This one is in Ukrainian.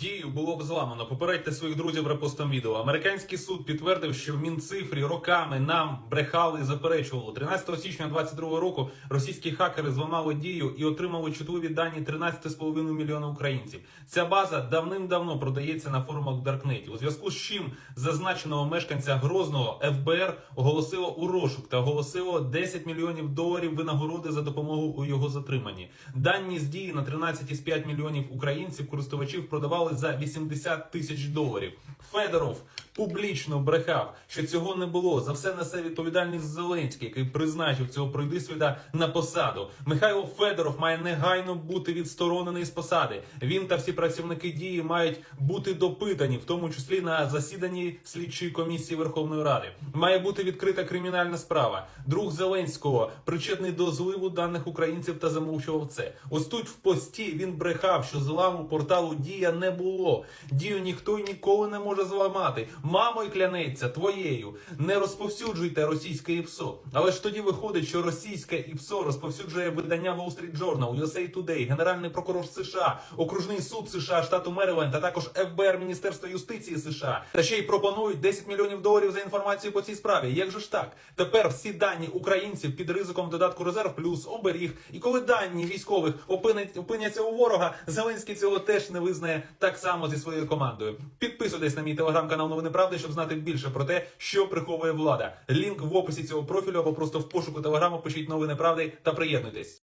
Дію було взламано. Попередьте своїх друзів репостом відео. Американський суд підтвердив, що в Мінцифрі роками нам брехали і заперечували. 13 січня 22 року російські хакери зламали дію і отримали чутливі дані 13,5 мільйона українців. Ця база давним-давно продається на форумах Даркнеті. У зв'язку з чим зазначеного мешканця Грозного ФБР оголосило у розшук та оголосило 10 мільйонів доларів винагороди за допомогу у його затриманні. Дані з дії на 13,5 мільйонів українців користувачів продавали за 80 тисяч доларів. Федоров публічно брехав, що цього не було. За все несе відповідальність Зеленський, який призначив цього пройдисвіда на посаду. Михайло Федоров має негайно бути відсторонений з посади. Він та всі працівники дії мають бути допитані, в тому числі на засіданні слідчої комісії Верховної Ради. Має бути відкрита кримінальна справа. Друг Зеленського причетний до зливу даних українців та замовчував це. Ось тут в пості він брехав, що зламу порталу Дія не було. Дію ніхто й ніколи не може зламати. Мамо й клянеться твоєю. Не розповсюджуйте російське ІПСО. Але ж тоді виходить, що російське ІПСО розповсюджує видання Wall Street Journal, USA Today, Генеральний прокурор США, Окружний суд США, штату Мериленд, а також ФБР Міністерства юстиції США. Та ще й пропонують 10 мільйонів доларів за інформацію по цій справі. Як же ж так? Тепер всі дані українців під ризиком додатку резерв плюс оберіг. І коли дані військових опинять, опиняться у ворога, Зеленський цього теж не визнає так само зі своєю командою. Підписуйтесь на мій телеграм-канал Новини Правди, щоб знати більше про те, що приховує влада. Лінк в описі цього профілю або просто в пошуку телеграму пишіть новини правди та приєднуйтесь.